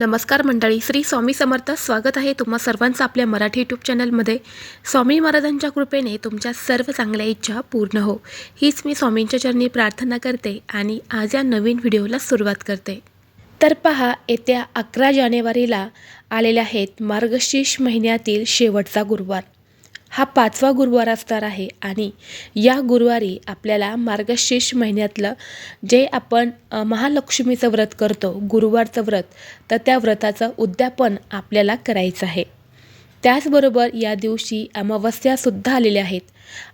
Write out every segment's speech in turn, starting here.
नमस्कार मंडळी श्री स्वामी समर्थ स्वागत आहे तुम्हा सर्वांचं आपल्या मराठी यूट्यूब चॅनलमध्ये. स्वामी महाराजांच्या कृपेने तुमच्या सर्व चांगल्या इच्छा पूर्ण हो. हीच मी स्वामींच्या चरणी प्रार्थना करते आणि आज या नवीन व्हिडिओला सुरुवात करते. तर पहा येत्या अकरा जानेवारीला आलेल्या आहेत मार्गशीर्ष महिन्यातील शेवटचा गुरुवार. हा पाचवा गुरुवार असणार आहे आणि या गुरुवारी आपल्याला मार्गशीर्ष महिन्यातलं जे आपण महालक्ष्मीचं व्रत करतो गुरुवारचं व्रत तर त्या व्रताचं उद्यापन आपल्याला करायचं आहे. त्याचबरोबर या दिवशी अमावस्यासुद्धा आलेल्या आहेत.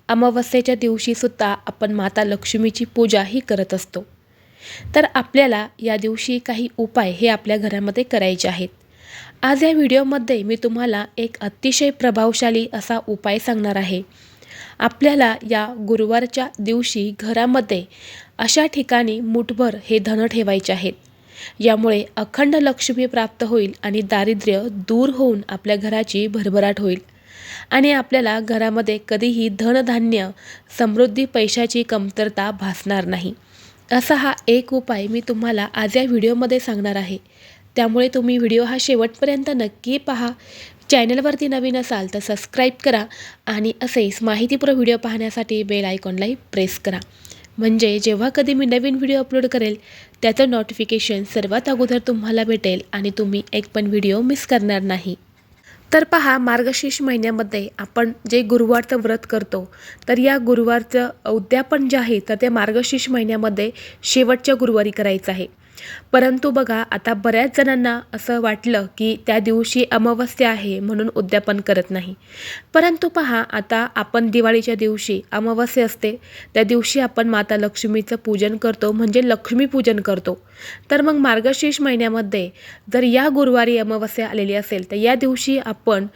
अमावस्येच्या दिवशीसुद्धा आपण माता लक्ष्मीची पूजाही करत असतो. तर आपल्याला या दिवशी काही उपाय हे आपल्या घरामध्ये करायचे आहेत. आज या व्हिडिओमध्ये मी तुम्हाला एक अतिशय प्रभावशाली असा उपाय सांगणार आहे. आपल्याला या गुरुवारच्या दिवशी घरामध्ये अशा ठिकाणी मुठभर हे धन ठेवायचे आहेत. यामुळे अखंड लक्ष्मी प्राप्त होईल आणि दारिद्र्य दूर होऊन आपल्या घराची भरभराट होईल. आणि आपल्याला घरामध्ये कधीही धनधान्य समृद्धी पैशाची कमतरता भासणार नाही. असा हा एक उपाय मी तुम्हाला आज या व्हिडिओमध्ये सांगणार आहे. त्यामुळे तुम्ही व्हिडिओ हा शेवटपर्यंत नक्की पहा. चॅनलवरती नवीन असाल तर सबस्क्राईब करा आणि असेच माहितीपूर्व व्हिडिओ पाहण्यासाठी बेल आयकॉनलाही प्रेस करा. म्हणजे जेव्हा कधी मी नवीन व्हिडिओ अपलोड करेल त्याचं नोटिफिकेशन सर्वात अगोदर तुम्हाला भेटेल आणि तुम्ही एक पण व्हिडिओ मिस करणार नाही. तर पहा मार्गशीर्ष महिन्यामध्ये आपण जे गुरुवारचं व्रत करतो तर या गुरुवारचं उद्यापन जे आहे तर ते मार्गशीर्ष महिन्यामध्ये शेवटच्या गुरुवारी करायचं आहे. परंतु बघा आता बऱ्याच जणांना असं वाटलं की त्या दिवशी अमावस्या आहे म्हणून उद्यापन करत नाही. परंतु पहा आता आपण दिवाळीच्या दिवशी अमावस्या असते त्या दिवशी आपण माता लक्ष्मीचं पूजन करतो म्हणजे लक्ष्मीपूजन करतो. तर मग मार्गशीर्ष महिन्यामध्ये जर या गुरुवारी अमावस्या आलेली असेल तर या दिवशी आपण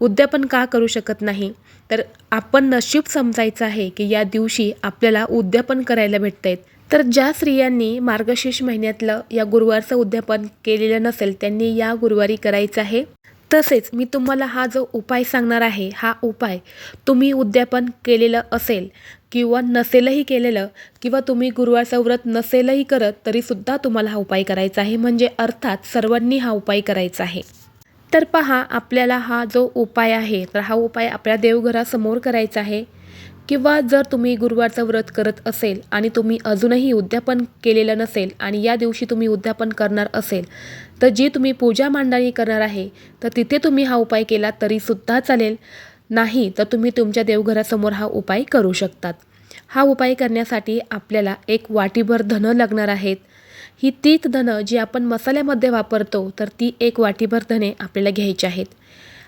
उद्यापन का करू शकत नाही? तर आपण नशीब समजायचं आहे की या दिवशी आपल्याला उद्यापन करायला भेटत आहेत तर ज्या स्त्रियांनी मार्गशीर्ष महिन्यातलं या गुरुवारचं उद्यापन केलेलं नसेल त्यांनी या गुरुवारी करायचं आहे. तसेच मी तुम्हाला हा जो उपाय सांगणार आहे हा उपाय तुम्ही उद्यापन केलेलं असेल किंवा नसेलही केलेलं किंवा तुम्ही गुरुवारचं व्रत नसेलही करत तरीसुद्धा तुम्हाला हा उपाय करायचा आहे. म्हणजे अर्थात सर्वांनी हा उपाय करायचा आहे. तर पहा आपल्याला हा जो उपाय आहे तर हा उपाय आपल्या देवघरासमोर करायचा आहे. किंवा जर तुम्ही गुरुवारचं व्रत करत असेल आणि तुम्ही अजूनही उद्यापन केलेलं नसेल आणि या दिवशी तुम्ही उद्यापन करणार असेल तर जी तुम्ही पूजा मांडणी करणार आहे तर तिथे तुम्ही हा उपाय केला तरीसुद्धा चालेल. नाही तर तुम्ही तुमच्या देवघरासमोर हा उपाय करू शकतात. हा उपाय करण्यासाठी आपल्याला एक वाटीभर धनं लागणार आहेत. ही तीच धनं जी आपण मसाल्यामध्ये वापरतो तर ती एक वाटीभर धने आपल्याला घ्यायची आहेत.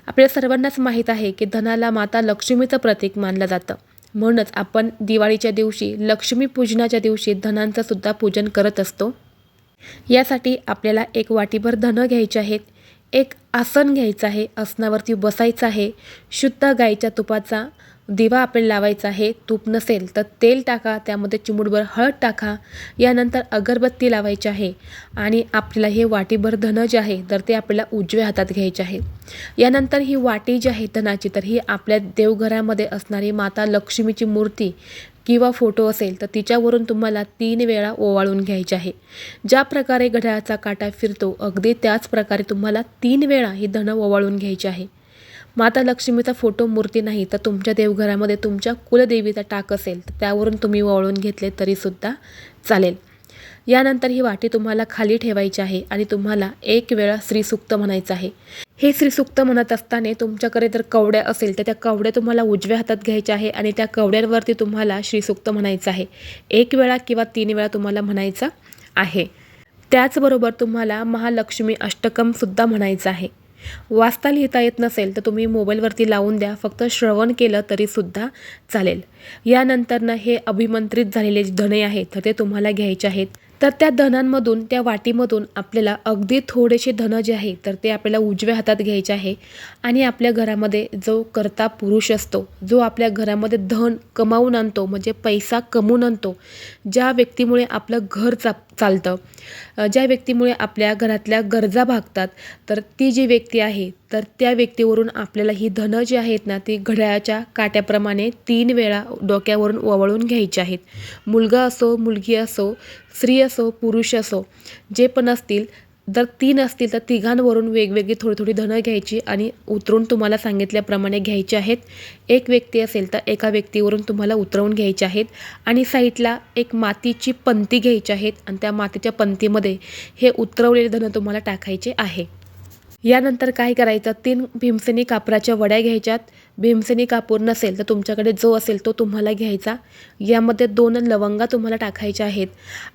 आपल्या सर्वांनाच माहीत आहे की धनाला माता लक्ष्मीचं प्रतीक मानलं जातं. म्हणूनच आपण दिवाळीच्या दिवशी लक्ष्मीपूजनाच्या दिवशी धनांचं सुद्धा पूजन करत असतो. यासाठी आपल्याला एक वाटीभर धनं घ्यायचे आहेत. एक आसन घ्यायचं आहे आसनावरती बसायचं आहे शुद्ध गाईच्या तुपाचा दिवा आपण लावायचा आहे तूप नसेल तर तेल टाका त्यामध्ये चिमूटभर हळद टाका यानंतर अगरबत्ती लावायची आहे आणि आपल्याला हे वाटीभर धनं जे आहे तर ते आपल्याला उजव्या हातात घ्यायचे आहे. यानंतर ही वाटी जी आहे धनाची तर ही आपल्या देवघरामध्ये असणारी माता लक्ष्मीची मूर्ती किंवा फोटो असेल तर तिच्यावरून तुम्हाला तीन वेळा ओवाळून घ्यायचे आहे. ज्या प्रकारे घड्याळाचा काटा फिरतो अगदी त्याच प्रकारे तुम्हाला तीन वेळा ही धनं ओवाळून घ्यायची आहे. माता लक्ष्मीचा फोटो मूर्ती नाही तर तुमच्या देवघरामध्ये तुमच्या कुलदेवीचा टाक असेल तर त्यावरून तुम्ही ओवाळून घेतले तरीसुद्धा चालेल. यानंतर ही वाटी तुम्हाला खाली ठेवायची आहे आणि तुम्हाला एक वेळा श्रीसुक्त म्हणायचं आहे. हे श्रीसुक्त म्हणत असताना तुमच्याकडे जर कवड्या असेल तर त्या कवड्या तुम्हाला उजव्या हातात घ्यायच्या आहे आणि त्या कवड्यांवरती तुम्हाला श्रीसुक्त म्हणायचं आहे. एक वेळा किंवा तीन वेळा तुम्हाला म्हणायचं आहे. त्याचबरोबर तुम्हाला महालक्ष्मी अष्टकमसुद्धा म्हणायचं आहे. वाचता लिहिता येत नसेल तर तुम्ही मोबाईलवरती लावून द्या. फक्त श्रवण केलं तरीसुद्धा चालेल. यानंतरनं हे अभिमंत्रित झालेले जे धने आहेत तर ते तुम्हाला घ्यायचे आहेत. तर त्या धनांमधून त्या वाटीमधून आपल्याला अगदी थोडेसे धनं जे आहे तर ते आपल्याला उजव्या हातात घ्यायचे आहे. आणि आपल्या घरामध्ये जो करता पुरुष असतो जो आपल्या घरामध्ये धन कमावून आणतो म्हणजे पैसा कमवून आणतो ज्या व्यक्तीमुळे आपलं घर चा चालतं ज्या व्यक्तीमुळे आपल्या घरातल्या गरजा भागतात तर ती जी व्यक्ती आहे तर त्या व्यक्तीवरून आपल्याला ही धनं जी आहेत ना ती घड्याळाच्या काट्याप्रमाणे तीन वेळा डोक्यावरून ओवाळून घ्यायची आहेत. मुलगा असो मुलगी असो स्त्री असो पुरुष असो जे पण असतील जर तीन असतील तर तिघांवरून वेगवेगळी थोडी थोडी धनं घ्यायची आणि उतरून तुम्हाला सांगितल्याप्रमाणे घ्यायची आहेत. एक व्यक्ती असेल तर एका व्यक्तीवरून तुम्हाला उतरवून घ्यायचे आहेत आणि साईडला एक मातीची पंती घ्यायची आहेत आणि त्या मातीच्या पंतीमध्ये हे उतरवलेले धनं तुम्हाला टाकायचे आहे. यानंतर काय करायचं? तीन भीमसेनी कापराच्या वड्या घ्यायच्यात. भीमसेनी कापूर नसेल तर तुमच्याकडे जो असेल तो तुम्हाला घ्यायचा. यामध्ये दोन लवंगा तुम्हाला टाकायच्या आहेत.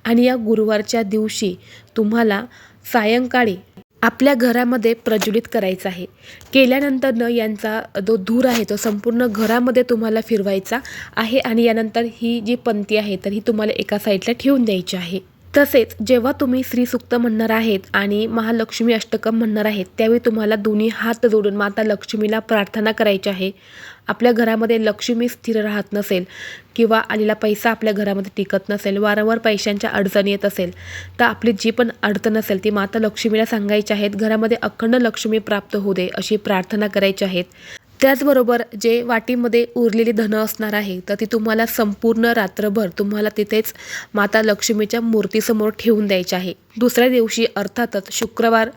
आणि या गुरुवारच्या दिवशी तुम्हाला सायंकाळी आपल्या घरामध्ये प्रज्वलित करायचं आहे. केल्यानंतर न यांचा जो धूर आहे तो संपूर्ण घरामध्ये तुम्हाला फिरवायचा आहे. आणि यानंतर ही जी पंथी आहे तर ही तुम्हाला एका साईडला ठेवून द्यायची आहे. तसेच जेव्हा तुम्ही श्रीसुक्त म्हणणार आहेत आणि महालक्ष्मी अष्टकम म्हणणार आहेत त्यावेळी तुम्हाला दोन्ही हात जोडून माता लक्ष्मीला प्रार्थना करायची आहे. आपल्या घरामध्ये लक्ष्मी स्थिर राहत नसेल किंवा आलेला पैसा आपल्या घरामध्ये टिकत नसेल वारंवार पैशांच्या अडचणी येत असेल तर आपली जी पण अडचण असेल ती माता लक्ष्मीला सांगायची आहेत घरामध्ये अखंड लक्ष्मी प्राप्त होऊ दे अशी प्रार्थना करायची आहेत. त्याचबरोबर जे वाटीमध्ये उरलेली धनं असणार आहे तर ती तुम्हाला संपूर्ण रात्रभर तुम्हाला तिथेच माता लक्ष्मीच्या मूर्तीसमोर ठेवून द्यायची आहे. दुसऱ्या दिवशी अर्थातच शुक्रवार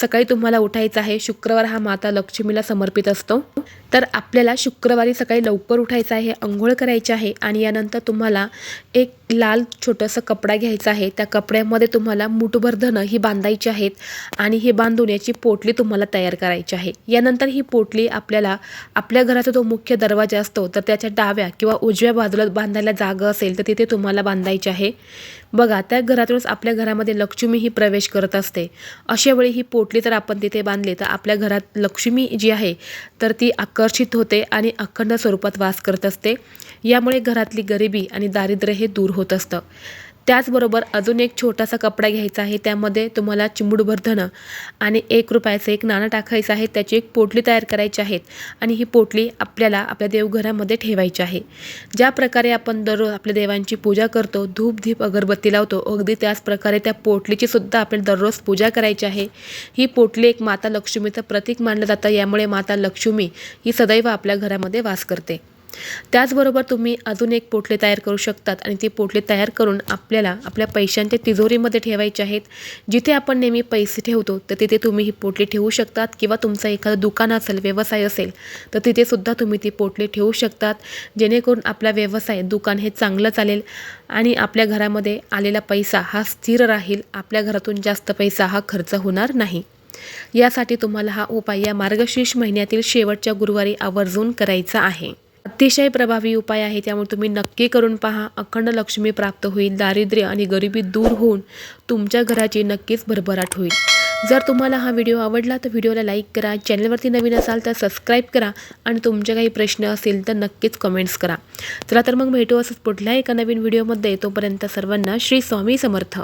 सकाळी तुम्हाला उठायचं आहे. शुक्रवार हा माता लक्ष्मीला समर्पित असतो. तर आपल्याला शुक्रवारी सकाळी लवकर उठायचं आहे अंघोळ करायची आहे आणि यानंतर तुम्हाला एक लाल छोटंसं कपडा घ्यायचा आहे. त्या कपड्यामध्ये तुम्हाला मुठभर धनं ही बांधायची आहेत आणि ही बांधून याची पोटली तुम्हाला तयार करायची आहे. यानंतर ही पोटली आपल्याला आपल्या घराचा जो मुख्य दरवाजा असतो तर त्याच्या डाव्या किंवा उजव्या बाजूला बांधायला जागा असेल तर तिथे तुम्हाला बांधायची आहे. बघा त्या घरातूनच आपल्या घरामध्ये लक्ष्मी ही प्रवेश करत असते. अशा वेळी ही पोटली तर आपण तिथे बांधली तर आपल्या घरात लक्ष्मी जी आहे तर ती आकर्षित होते आणि अखंड स्वरूपात वास करत असते. यामुळे घरातली गरिबी आणि दारिद्र्य हे दूर होत असतं. त्याचबरोबर अजून एक छोटासा कपडा घ्यायचा आहे त्यामध्ये तुम्हाला चिमुडभर धनं आणि एक रुपयाचं एक नाणं टाकायचं आहे त्याची एक पोटली तयार करायची आहेत आणि ही पोटली आपल्याला आपल्या देवघरामध्ये ठेवायची आहे. ज्या प्रकारे आपण दररोज आपल्या देवांची पूजा करतो धूप धीप अगरबत्ती लावतो अगदी त्याच प्रकारे त्या पोटलीची सुद्धा आपल्याला दररोज पूजा करायची आहे. ही पोटली एक माता लक्ष्मीचं प्रतीक मानलं जातं यामुळे माता लक्ष्मी ही सदैव आपल्या घरामध्ये वास करते. त्याचबरोबर तुम्ही अजून एक पोटले तयार करू शकतात आणि ती पोटले तयार करून आपल्याला आपल्या पैशांच्या तिजोरीमध्ये ठेवायचे आहेत. जिथे आपण नेहमी पैसे ठेवतो तर तिथे तुम्ही ही पोटली ठेवू शकतात किंवा तुमचं एखादं दुकान असेल व्यवसाय असेल तर तिथेसुद्धा तुम्ही ती पोटली ठेवू शकतात. जेणेकरून आपला व्यवसाय दुकान हे चांगलं चालेल आणि आपल्या घरामध्ये आलेला पैसा हा स्थिर राहील. आपल्या घरातून जास्त पैसा हा खर्च होणार नाही. यासाठी तुम्हाला हा उपाय या मार्गशीर्ष महिन्यातील शेवटच्या गुरुवारी आवर्जून करायचा आहे. अतिशय प्रभावी उपाय आहे. त्यामुळे तुम्ही नक्की करून पहा. अखंड लक्ष्मी प्राप्त होईल. दारिद्र्य आणि गरिबी दूर होऊन तुमच्या घराची नक्कीच भरभराट होईल. जर तुम्हाला हा व्हिडिओ आवडला तर व्हिडिओला लाईक करा. चॅनलवरती नवीन असाल तर सबस्क्राईब करा. आणि तुमचे काही प्रश्न असतील तर नक्कीच कमेंट्स करा. चला तर मग भेटू असंच पुढल्या एका नवीन व्हिडिओमध्ये. तोपर्यंत सर्वांना श्री स्वामी समर्थ.